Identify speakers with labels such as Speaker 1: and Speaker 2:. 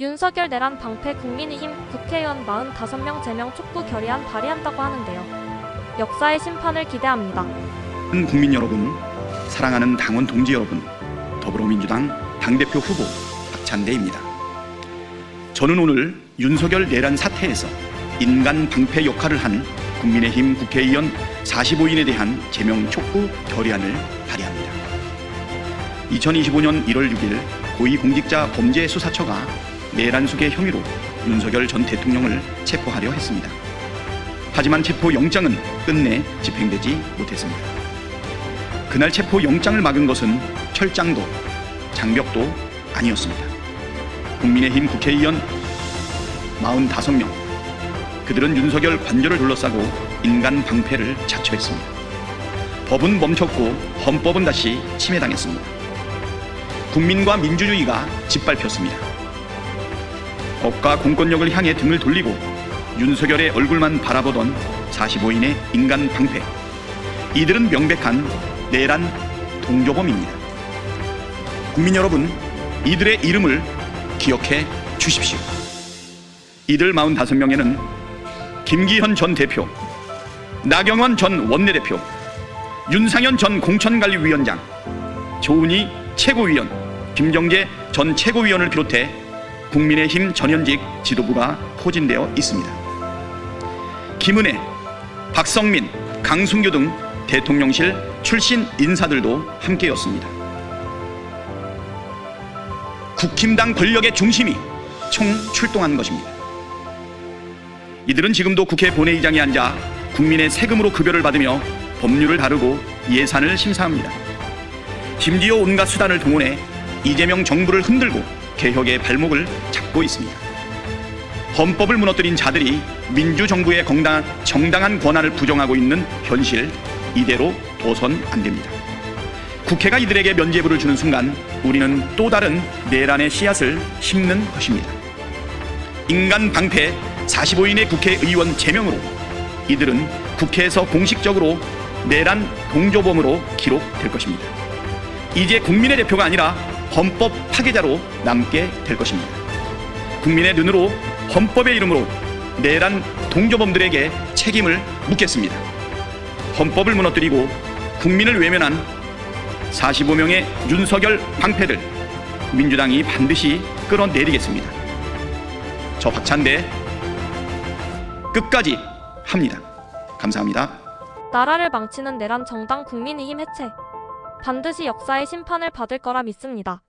Speaker 1: 윤석열 내란 방패 국민의힘 국회의원 45명 제명 촉구 결의안 발의한다고 하는데요. 역사의 심판을 기대합니다.
Speaker 2: 국민 여러분, 사랑하는 당원 동지 여러분, 더불어민주당 당대표 후보 박찬대입니다. 저는 오늘 윤석열 내란 사태에서 인간 방패 역할을 한 국민의힘 국회의원 45인에 대한 제명 촉구 결의안을 발의합니다. 2025년 1월 6일 고위공직자 범죄수사처가 내란 수계 혐의로 윤석열 전 대통령을 체포하려 했습니다. 하지만 체포 영장은 끝내 집행되지 못했습니다. 그날 체포 영장을 막은 것은 철장도 장벽도 아니었습니다. 국민의힘 국회의원 45명 그들은 윤석열 관저를 둘러싸고 인간 방패를 자처했습니다. 법은 멈췄고 헌법은 다시 침해당했습니다. 국민과 민주주의가 짓밟혔습니다. 법과 공권력을 향해 등을 돌리고 윤석열의 얼굴만 바라보던 45인의 인간 방패 이들은 명백한 내란 동조범입니다. 국민 여러분, 이들의 이름을 기억해 주십시오. 이들 45명에는 김기현 전 대표, 나경원 전 원내대표, 윤상현 전 공천관리위원장, 조은희 최고위원, 김정재 전 최고위원을 비롯해 국민의힘 전현직 지도부가 포진되어 있습니다. 김은혜, 박성민, 강승규 등 대통령실 출신 인사들도 함께였습니다. 국힘당 권력의 중심이 총 출동한 것입니다. 이들은 지금도 국회 본회의장에 앉아 국민의 세금으로 급여를 받으며 법률을 다루고 예산을 심사합니다. 심지어 온갖 수단을 동원해 이재명 정부를 흔들고 개혁의 발목을 잡고 있습니다. 헌법을 무너뜨린 자들이 민주정부의 건강, 정당한 권한을 부정하고 있는 현실 이대로 둬선 안 됩니다. 국회가 이들에게 면죄부를 주는 순간 우리는 또 다른 내란의 씨앗을 심는 것입니다. 인간 방패 45인의 국회의원 제명으로 이들은 국회에서 공식적으로 내란 동조범으로 기록될 것입니다. 이제 국민의 대표가 아니라 헌법 파괴자로 남게 될 것입니다. 국민의 눈으로 헌법의 이름으로 내란 동조범들에게 책임을 묻겠습니다. 헌법을 무너뜨리고 국민을 외면한 45명의 윤석열 방패들 민주당이 반드시 끌어내리겠습니다. 저 박찬대 끝까지 합니다. 감사합니다.
Speaker 1: 나라를 망치는 내란 정당 국민의힘 해체. 반드시 역사의 심판을 받을 거라 믿습니다.